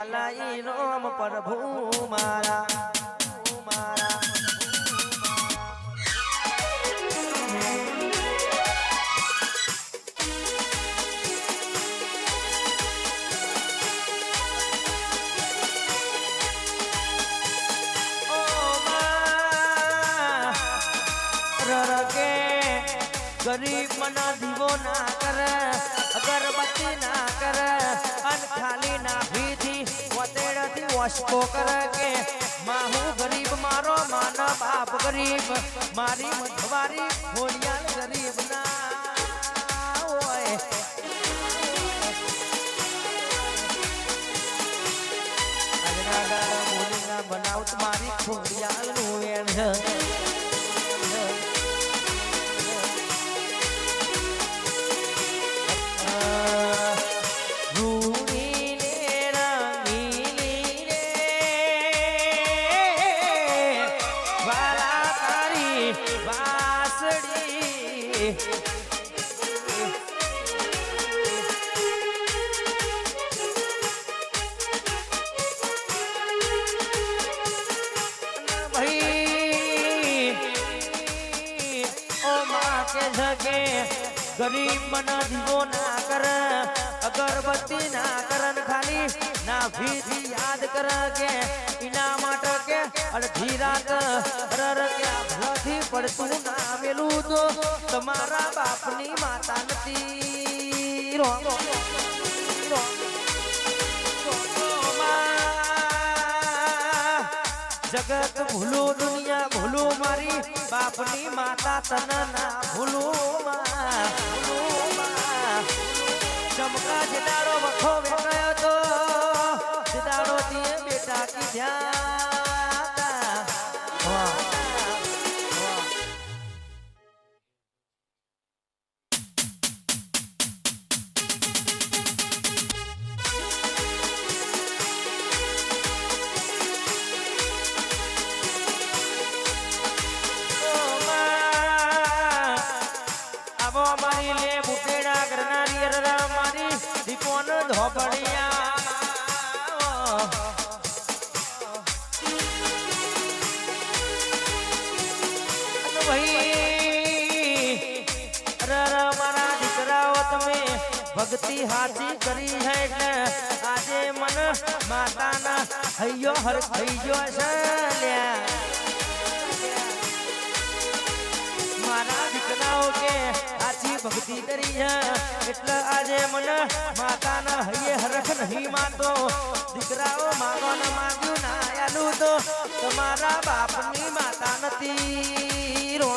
લાઈ રોમ પ્રભુ મારા ગરીબ મના દીવો ના કર, અગરબત્તી ના કરે, અન ખાલી ના ભીથી વતેડથી વસકો કરે કે, માં, હું ગરીબ, મારો માન બાપ ગરીબ, મારી મધવારી હોડિયાલ ગરીબ ના હોય. બનાવત મારી ખોડિયાલનું વેણ કે જગે, ગરીબ મના દીવો ના કર, અગરબત્તી ના કરન ખાલી ના ભીથી યાદ કર કે ઇના માટે કે અડધી રાત રર કે ભલથી પડતું ના મેલું તો તમારા બાપની માતા નથી. રો જગત ભૂલું, દુનિયા ભૂલું મારી બાપની માતા તન ના ભૂલું માં. ચમકા જડાડો વખો વેચાયો તો દીએ બેટા કીધ્યા તમે ભક્તિ હાથી કરી હે આજે મન માતાના હૈયો હર હૈયો છે મારા દીકરાઓ કે ભક્તિ કરી છે એટલે આજે મને માતાના હૈયે હરખ નહીં માનતો. દીકરાઓ માગો ને માગ્યું ના આલું તો તમારા બાપની માતા નથી રો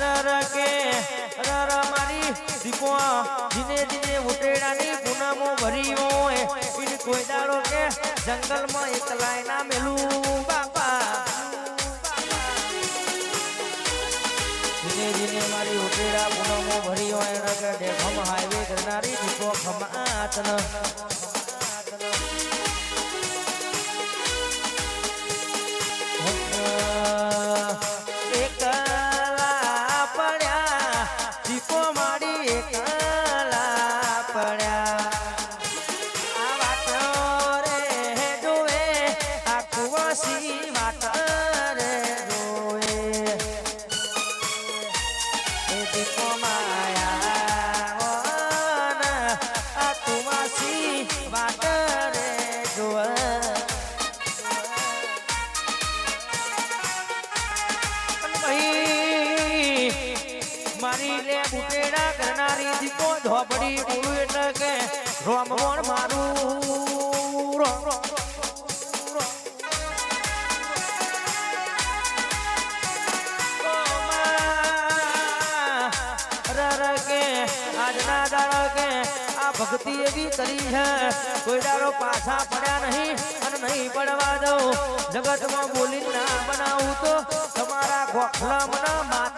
રર કે રર મારી દીપો ધીને ધીને ઉટેડાની પૂનમો ભરી હોય ઈન કોઈ દાડો કે જંગલમાં એકલાય ના મેલું બાપા ધીને ધીને મારી ઉકેડા પૂનમો ભરી હોય કે હાઈવે કરનારી દીપો ખમાતન. મારી લે બુટેડા કરનારી દીપો ધોબડી બોલું એટલે કે રોમ મોણ મારું રોમ. Row, row. ભક્તિ એવી કરી છે. કોઈ દાડો પાછા પડ્યા નહીં અને નહીં પડવા દઉં. જગતમાં બોલી ના બનાવું તો તમારા ગોખલા મના માતાના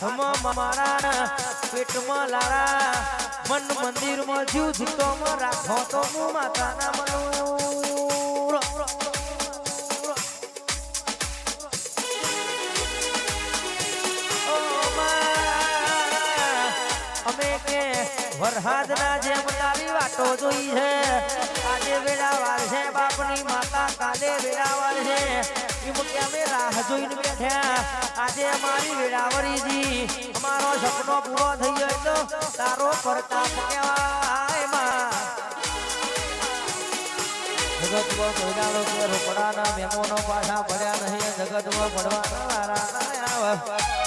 હાથમાં મારા પેટમાં લારા મન મંદિરમાં જીવ જીતો રાખો તો હું માતા ના મળું રો. ઓ માં, અમે કે વરહાદના જેમ તારી વાટો જોઈ છે આજે વેળાવાર છે બાપની માતા કાલે વેળાવાર છે એમ કે અમે રાહ જોઈને બેઠ્યા. આજે અમારી વેળાવરીજી અમારો સપનો પૂરો થઈ ગયો તો તારો પ્રતાપ કહેવાય જગતમાં પાછા પડ્યા નહીં. જગતમાં પડવાના વારા